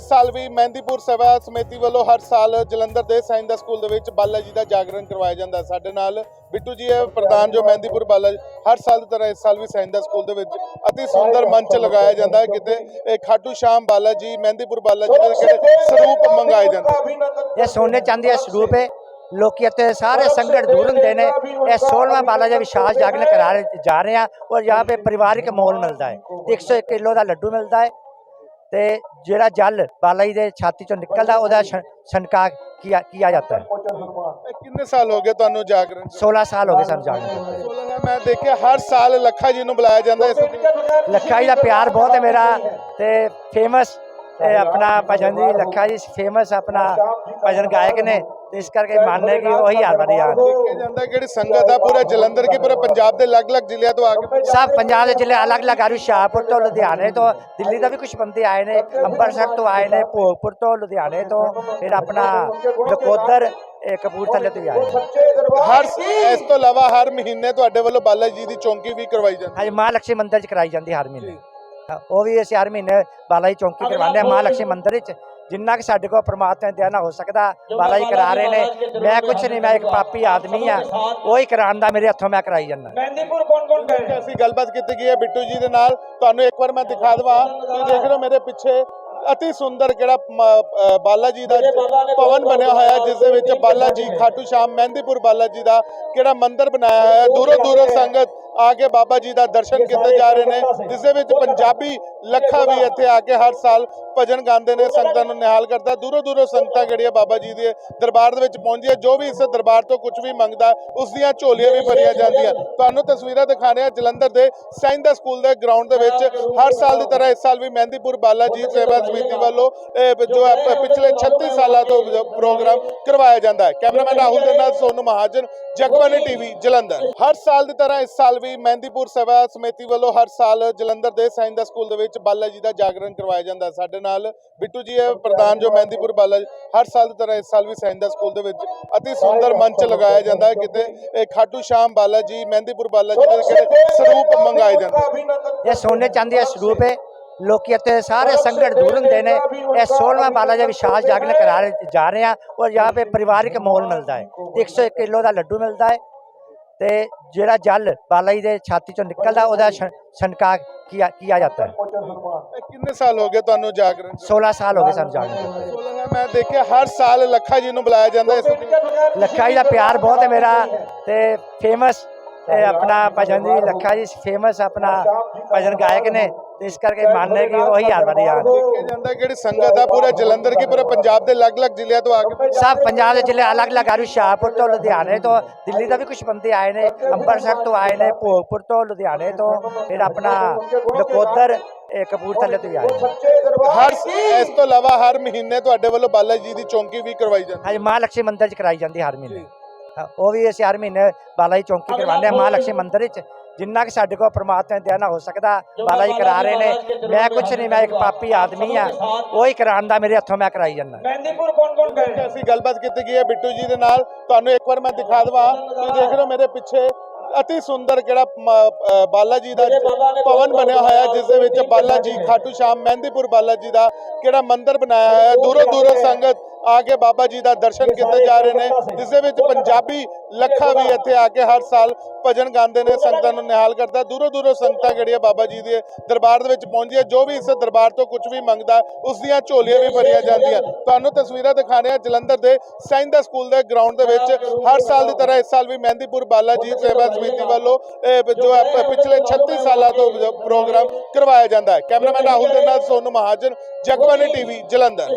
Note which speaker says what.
Speaker 1: ਇਸ ਸਾਲ ਵੀ ਮਹਿੰਦੀਪੁਰ ਸੇਵਾ ਸਮੇਤੀ ਵੱਲੋਂ ਹਰ ਸਾਲ ਜਲੰਧਰ ਦੇ ਸਾਇੰਦਾ ਸਕੂਲ ਦੇ ਵਿੱਚ ਬਾਲਾ ਜੀ ਦਾ ਜਾਗਰਣ ਕਰਵਾਇਆ ਜਾਂਦਾ ਸਾਡੇ ਨਾਲ ਬਿੱਟੂ ਜੀ ਇਹ ਪ੍ਰਧਾਨ ਜੋ ਮਹਿੰਦੀਪੁਰ ਬਾਲਾ ਹਰ ਸਾਲ ਦੀ ਤਰ੍ਹਾਂ ਇਸ ਸਾਲ ਵੀ ਸਾਇੰਦਾ ਸਕੂਲ ਦੇ ਵਿੱਚ ਅਤੀ ਸੁੰਦਰ ਮੰਚ ਲਗਾਇਆ ਜਾਂਦਾ ਕਿਤੇ, ਇਹ ਖਾਟੂ ਸ਼ਾਮ ਬਾਲਾ ਜੀ, ਮਹਿੰਦੀਪੁਰ ਬਾਲਾ ਜੀ ਦੇ ਕਿਤੇ ਸਰੂਪ ਮੰਗਾਏ ਜਾਂਦੇ
Speaker 2: ਇਹ ਸੋਨੇ ਚਾਂਦੀ ਦਾ ਸਰੂਪ ਹੈ। ਲੋਕੀ ਇੱਥੇ ਸਾਰੇ ਸੰਕਟ ਦੂਰ ਹੁੰਦੇ ਨੇ। ਇਹ 16ਵਾਂ ਬਾਲਾ ਜੀ ਵਿਸ਼ਾਸ ਜਾਗਰਣ ਕਰਾ ਜਾ ਰਹੇ ਆ ਔਰ ਯਹਾਂ ਪੇ ਪਰਿਵਾਰਿਕ ਮਾਹੌਲ ਮਿਲਦਾ ਹੈ। 101 ਕਿਲੋ ਦਾ ਲੱਡੂ ਮਿਲਦਾ ਹੈ। ਤੇ ਜਿਹੜਾ ਜਲ ਬਾਲਾ ਜੀ ਦੇ ਛਾਤੀ ਚੋਂ ਨਿਕਲਦਾ ਉਹਦਾ ਛਣਕਾ ਕੀਆ ਕੀਆ ਜਾਂਦਾ ਹੈ।
Speaker 1: ਇਹ ਕਿੰਨੇ ਸਾਲ ਹੋ ਗਏ ਤੁਹਾਨੂੰ ਜਾਗਰਣ 'ਚ?
Speaker 2: 16 ਸਾਲ ਹੋ ਗਏ ਸਾਨੂੰ ਜਾਗਰਣ ਕਰਦੇ
Speaker 1: 16 ਨਾਲ ਮੈਂ ਦੇਖਿਆ ਹਰ ਸਾਲ ਲੱਖਾ ਜੀ ਨੂੰ ਬੁਲਾਇਆ ਜਾਂਦਾ ਇਸ
Speaker 2: ਲੱਖਾ ਜੀ ਦਾ ਪਿਆਰ ਬਹੁਤ ਹੈ ਮੇਰਾ ਤੇ ਫੇਮਸ ਆਪਣਾ ਭਜਨ ਜੀ ਲੱਖਾ ਜੀ ਫੇਮਸ ਆਪਣਾ ਭਜਨ ਗਾਇਕ ਨੇ। ਇਸ ਕਰਕੇ ਮੰਨਦੇ ਕਿ ਉਹੀ ਆ ਬੜੀ ਆ।
Speaker 1: ਦੇਖਿਆ ਜਾਂਦਾ ਕਿਹੜੀ ਸੰਗਤ ਆ ਪੂਰਾ ਜਲੰਧਰ ਕੀ ਪੂਰਾ ਪੰਜਾਬ ਦੇ ਅਲੱਗ-ਅਲੱਗ ਜ਼ਿਲ੍ਹਿਆਂ ਤੋਂ ਆ ਕੇ
Speaker 2: ਸਭ ਪੰਜਾਬ ਦੇ ਜ਼ਿਲ੍ਹੇ ਅਲੱਗ-ਅਲੱਗ ਆ ਸ਼ਾਹਪੁਰ ਤੋਂ ਲੁਧਿਆਣੇ ਤੋਂ ਦਿੱਲੀ ਦਾ ਵੀ ਕੁਝ ਬੰਦੇ ਆਏ ਨੇ ਅੰਮ੍ਰਿਤਸਰ ਤੋਂ ਆਏ ਨੇ ਭੋਗਪੁਰ ਤੋਂ ਲੁਧਿਆਣੇ ਤੋਂ ਫਿਰ ਆਪਣਾ ਨਕੋਦਰ ਕਪੂਰਥਲੇ ਤੋਂ ਆਏ
Speaker 1: ਹਰ ਇਸ ਤੋਂ ਇਲਾਵਾ ਹਰ ਮਹੀਨੇ ਤੁਹਾਡੇ ਵੱਲੋਂ ਬਾਲਾ ਜੀ ਦੀ ਚੌਂਕੀ ਵੀ ਕਰਵਾਈ ਜਾਂਦੀ
Speaker 2: ਹੈ। ਮਾਂ ਲక్ష్ਮੀ ਮੰਦਿਰ ਚ ਕਰਾਈ ਜਾਂਦੀ ਹਰ ਮਹੀਨੇ। ਉਹ ਵੀ ਅਸੀਂ ਹਰ ਮਹੀਨੇ ਬਾਲਾ ਜੀ ਚੌਂਕੀ ਕਰਵਾਉਂਦੇ ਹਾਂ ਮਾਂ ਲక్ష్ਮੀ ਮੰਦਿਰ ਵਿੱਚ ਜਿੰਨਾ ਕਿ ਸਾਡੇ ਕੋਲ ਪ੍ਰਮਾਤਮਾ ਦੇ ਨਾਲ ਹੋ ਸਕਦਾ ਬਾਲਾ ਜੀ ਕਰਾ ਰਹੇ ਨੇ। ਮੈਂ ਕੁਝ ਨਹੀਂ ਮੈਂ ਇੱਕ ਪਾਪੀ ਆਦਮੀ ਆ। ਉਹੀ ਕਰਾਉਣ ਦਾ ਮੇਰੇ ਹੱਥੋਂ ਮੈਂ ਕਰਾਈ ਜਾਂਦਾ।
Speaker 3: ਮਹਿੰਦੀਪੁਰ ਕੌਣ ਕੌਣ ਗਏ
Speaker 1: ਹੈ ਅਸੀਂ ਗੱਲਬਾਤ ਕੀਤੀ ਗਈ ਹੈ ਬਿੱਟੂ ਜੀ ਦੇ ਨਾਲ। ਤੁਹਾਨੂੰ ਇੱਕ ਵਾਰ ਮੈਂ ਦਿਖਾ ਦਵਾਂ। ਤੁਸੀਂ ਦੇਖ ਰਹੇ ਹੋ ਮੇਰੇ ਪਿੱਛੇ ਅਤੀ ਸੁੰਦਰ ਅ, ਬਾਲਾ ਜੀ ਦਾ ਭਵਨ ਬਣਿਆ ਹੋਇਆ ਹੈ, ਜਿਸ ਦੇ ਵਿੱਚ ਬਾਲਾ ਜੀ ਖਾਟੂ ਸ਼ਾਮ ਮਹਿੰਦੀਪੁਰ ਬਾਲਾ ਜੀ ਦਾ ਕਿਹੜਾ ਮੰਦਿਰ ਬਣਾਇਆ ਹੋਇਆ ਹੈ। ਦੂਰੋਂ ਦੂਰੋਂ ਸੰਗਤ ਆ ਕੇ ਬਾਬਾ ਜੀ ਦਾ ਦਰਸ਼ਨ ਕੀਤੇ ਜਾ ਰਹੇ ਨੇ ਜਿਸ ਦੇ ਵਿੱਚ ਪੰਜਾਬੀ ਲੱਖਾਂ ਵੀ ਇੱਥੇ ਆ ਕੇ ਹਰ ਸਾਲ ਭਜਨ ਗਾਉਂਦੇ ਨੇ ਸੰਗਤਾਂ ਨੂੰ ਨਿਹਾਲ ਕਰਦਾ। ਦੂਰੋਂ ਦੂਰੋਂ ਸੰਗਤਾਂ ਜਿਹੜੀਆਂ ਬਾਬਾ ਜੀ ਦੇ ਦਰਬਾਰ ਦੇ ਵਿੱਚ ਪਹੁੰਚਦੀਆਂ ਜੋ ਵੀ ਇਸ ਦਰਬਾਰ ਤੋਂ ਕੁਝ ਵੀ ਮੰਗਦਾ ਉਸ ਦੀਆਂ ਝੋਲੀਆਂ ਵੀ ਭਰੀਆਂ ਜਾਂਦੀਆਂ। ਤੁਹਾਨੂੰ ਤਸਵੀਰਾਂ ਦਿਖਾਣੇ ਆ ਜਲੰਧਰ ਦੇ ਸਾਇੰਦਾ ਸਕੂਲ ਦੇ ਗਰਾਊਂਡ ਦੇ ਵਿੱਚ। ਹਰ ਸਾਲ ਦੀ ਤਰ੍ਹਾਂ ਇਸ ਸਾਲ ਵੀ ਮਹਿੰਦੀਪੁਰ ਬਾਲਾ ਜੀ ਸੇਵਾ ਸਮਿਤੀ ਵੱਲੋਂ ਇਹ ਜੋ ਹੈ ਪਿਛਲੇ 36 ਸਾਲਾਂ ਤੋਂ ਪ੍ਰੋਗਰਾਮ ਕਰਵਾਇਆ ਜਾਂਦਾ ਹੈ। ਕੈਮਰਾਮੈਨ ਰਾਹੁਲ ਦੇ ਨਾਲ ਸੋਨੂ ਮਹਾਜਨ ਜਗਬਾਨੀ ਟੀਵੀ ਜਲੰਧਰ। ਹਰ ਸਾਲ ਦੀ ਤਰ੍ਹਾਂ ਇਸ ਸਾਲ ਵੀ ਸ੍ਰੀ ਮਹਿੰਦੀਪੁਰ ਸਭਾ ਸਮਿਤੀ ਵੱਲੋਂ ਹਰ ਸਾਲ ਜਲੰਧਰ ਦੇ ਸਾਈਂ ਦਾ ਸਕੂਲ ਦੇ ਵਿੱਚ ਬਾਲਾ ਜੀ ਦਾ ਜਾਗਰਣ ਕਰਵਾਇਆ ਜਾਂਦਾ ਸਾਡੇ ਨਾਲ ਬਿੱਟੂ ਜੀ ਹੈ, ਪ੍ਰਧਾਨ ਜੋ ਮਹਿੰਦੀਪੁਰ ਬਾਲਾ ਹਰ ਸਾਲ ਦੀ ਤਰ੍ਹਾਂ ਇਸ ਸਾਲ ਵੀ ਸਾਈਂ ਦਾ ਸਕੂਲ ਦੇ ਵਿੱਚ ਅਤੀ ਸੁੰਦਰ ਮੰਚ ਲਗਾਇਆ ਜਾਂਦਾ ਕਿਤੇ ਇਹ ਖਾਟੂ ਸ਼ਾਮ ਬਾਲਾ ਜੀ, ਮਹਿੰਦੀਪੁਰ ਬਾਲਾ ਜੀ ਦਾ ਕਿਤੇ ਸਰੂਪ ਮੰਗਾਇਆ ਜਾਂਦਾ
Speaker 2: ਇਹ ਸੋਨੇ ਚਾਂਦੀ ਦਾ ਸਰੂਪ ਹੈ। ਲੋਕੀ ਇੱਥੇ ਸਾਰੇ ਸੰਗਠ ਦੂਰ ਹੁੰਦੇ ਨੇ। ਇਹ 16ਵਾਂ ਬਾਲਾ ਜੀ ਵਿਸ਼ਾਲ ਜਾਗਰਣ ਕਰਾ ਜਾ ਰਹੇ ਆ ਔਰ ਯਹਾਂ ਪੇ ਪਰਿਵਾਰਿਕ ਮਾਹੌਲ ਮਿਲਦਾ ਹੈ। 101 ਕਿਲੋ ਦਾ ਲੱਡੂ ਮਿਲਦਾ ਹੈ। ਤੇ ਜਿਹੜਾ ਜਲ ਬਾਲਾ ਜੀ ਦੇ ਛਾਤੀ ਚੋਂ ਨਿਕਲਦਾ ਉਹਦਾ ਛਣਕਾ ਕੀਆ ਕੀਆ ਜਾਂਦਾ ਹੈ
Speaker 1: ਇਹ ਕਿੰਨੇ ਸਾਲ ਹੋ ਗਏ ਤੁਹਾਨੂੰ ਜਾਗਰਣ 'ਚ?
Speaker 2: 16 ਸਾਲ ਹੋ ਗਏ ਸਾਨੂੰ ਜਾਗਰਣ ਕਰਦੇ
Speaker 1: 16 ਨਾਲ ਮੈਂ ਦੇਖਿਆ ਹਰ ਸਾਲ ਲੱਖਾ ਜੀ ਨੂੰ ਬੁਲਾਇਆ ਜਾਂਦਾ ਇਸ
Speaker 2: ਲੱਖਾ ਜੀ ਦਾ ਪਿਆਰ ਬਹੁਤ ਹੈ ਮੇਰਾ ਤੇ ਫੇਮਸ ਆਪਣਾ ਭਜਨ ਜੀ ਲੱਖਾ ਜੀ ਫੇਮਸ ਆਪਣਾ ਭਜਨ ਗਾਇਕ ਨੇ ਇਸ ਕਰਕੇ ਮੰਨਦੇ ਕਿ ਉਹੀ ਹਰ ਵਾਰੀ ਆਉਣ
Speaker 1: ਦੇਖਿਆ ਜਾਂਦਾ ਕਿਹੜੀ ਸੰਗਤ ਆ? ਪੂਰੇ ਜਲੰਧਰ ਕੀ ਪੂਰੇ ਪੰਜਾਬ ਦੇ ਅਲੱਗ-ਅਲੱਗ ਜ਼ਿਲ੍ਹਿਆਂ ਤੋਂ ਆ ਕੇ?
Speaker 2: ਸਭ ਪੰਜਾਬ ਦੇ ਜ਼ਿਲ੍ਹੇ ਅਲੱਗ-ਅਲੱਗ ਆ ਹੁਸ਼ਿਆਰਪੁਰ ਤੋਂ ਲੁਧਿਆਣੇ ਤੋਂ ਦਿੱਲੀ ਦਾ ਵੀ ਕੁਝ ਬੰਦੇ ਆਏ ਨੇ ਅੰਮ੍ਰਿਤਸਰ ਤੋਂ ਆਏ ਨੇ ਭੋਗਪੁਰ ਤੋਂ ਲੁਧਿਆਣੇ ਤੋਂ ਫਿਰ ਆਪਣਾ ਨਕੋਦਰ ਇਹ ਕਪੂਰਥਲੇ ਤੋਂ ਵੀ ਆਏ ਨੇ।
Speaker 1: ਹਰ ਇਸ ਤੋਂ ਇਲਾਵਾ ਹਰ ਮਹੀਨੇ ਤੁਹਾਡੇ ਵੱਲੋਂ ਬਾਲਾ ਜੀ ਦੀ ਚੌਂਕੀ ਵੀ ਕਰਵਾਈ ਜਾਂਦੀ।
Speaker 2: ਹਾਂਜੀ ਮਾਂ ਲక్ష్ਮੀ ਮੰਦਿਰ ਚ ਕਰਾਈ ਜਾਂਦੀ ਹਰ ਮਹੀਨੇ। ਹਾਂ, ਉਹ ਵੀ ਅਸੀਂ ਹਰ ਮਹੀਨੇ ਬਾਲਾ ਜੀ ਚੌਂਕੀ ਕਰਵਾਉਂਦੇ ਆ ਮਾਂ ਲక్ష్ਮੀ ਮੰਦਿਰ ਵਿੱਚ ਜਿੰਨਾ ਕਿ ਸਾਡੇ ਕੋਲ ਪ੍ਰਮਾਤਮਾ ਦੇ ਨਾਲ ਹੋ ਸਕਦਾ ਬਾਲਾ ਜੀ ਕਰਾ ਰਹੇ ਨੇ। ਮੈਂ ਕੁਝ ਨਹੀਂ ਮੈਂ ਇੱਕ ਪਾਪੀ ਆਦਮੀ ਆ ਉਹੀ ਕਰਾਉਣ ਦਾ ਮੇਰੇ ਹੱਥੋਂ ਮੈਂ ਕਰਾਈ ਜਾਂਦਾ।
Speaker 3: ਮਹਿੰਦੀਪੁਰ ਕੌਣ ਕੌਣ ਗਏ।
Speaker 1: ਅਸੀਂ ਗੱਲਬਾਤ ਕੀਤੀ ਗਈ ਹੈ ਬਿੱਟੂ ਜੀ ਦੇ ਨਾਲ ਤੁਹਾਨੂੰ ਇੱਕ ਵਾਰ ਮੈਂ ਦਿਖਾ ਦਵਾਂ। ਤੁਸੀਂ ਦੇਖ ਰਹੇ ਹੋ ਮੇਰੇ ਪਿੱਛੇ ਅਤੀ ਸੁੰਦਰ ਅ, ਬਾਲਾ ਜੀ ਦਾ ਭਵਨ ਬਣਿਆ ਹੋਇਆ ਜਿਸ ਦੇ ਵਿੱਚ ਬਾਲਾ ਜੀ ਖਾਟੂ ਸ਼ਾਮ ਮਹਿੰਦੀਪੁਰ ਬਾਲਾ ਜੀ ਦਾ ਕਿਹੜਾ ਮੰਦਿਰ ਬਣਾਇਆ ਹੋਇਆ ਦੂਰੋਂ ਦੂਰੋਂ ਸੰਗਤ ਆ ਕੇ ਬਾਬਾ ਜੀ ਦਾ ਦਰਸ਼ਨ ਕੀਤੇ ਜਾ ਰਹੇ ਨੇ ਜਿਸ ਦੇ ਵਿੱਚ ਪੰਜਾਬੀ ਲੱਖਾਂ ਵੀ ਇੱਥੇ ਆ ਕੇ ਹਰ ਸਾਲ ਭਜਨ ਗਾਉਂਦੇ ਨੇ ਸੰਗਤਾਂ ਨੂੰ ਨਿਹਾਲ ਕਰਦਾ। ਦੂਰੋਂ ਦੂਰੋਂ ਸੰਗਤਾਂ ਜਿਹੜੀਆਂ ਬਾਬਾ ਜੀ ਦੇ ਦਰਬਾਰ ਦੇ ਵਿੱਚ ਪਹੁੰਚਦੀਆਂ ਜੋ ਵੀ ਇਸ ਦਰਬਾਰ ਤੋਂ ਕੁਝ ਵੀ ਮੰਗਦਾ ਉਸ ਦੀਆਂ ਝੋਲੀਆਂ ਵੀ ਭਰੀਆਂ ਜਾਂਦੀਆਂ। ਤੁਹਾਨੂੰ ਤਸਵੀਰਾਂ ਦਿਖਾਣੇ ਆ ਜਲੰਧਰ ਦੇ ਸਾਇੰਦਾ ਸਕੂਲ ਦੇ ਗਰਾਊਂਡ ਦੇ ਵਿੱਚ। ਹਰ ਸਾਲ ਦੀ ਤਰ੍ਹਾਂ ਇਸ ਸਾਲ ਵੀ ਮਹਿੰਦੀਪੁਰ ਬਾਲਾ ਜੀ ਸੇਵਾ ਸਮਿਤੀ ਵੱਲੋਂ ਜੋ ਹੈ ਪਿਛਲੇ 36 ਸਾਲਾਂ ਤੋਂ ਪ੍ਰੋਗਰਾਮ ਕਰਵਾਇਆ ਜਾਂਦਾ ਹੈ। ਕੈਮਰਾਮੈਨ ਰਾਹੁਲ ਦੇ ਨਾਲ ਸੋਨੂ ਮਹਾਜਨ ਜਗਬਾਨੀ ਟੀਵੀ ਜਲੰਧਰ।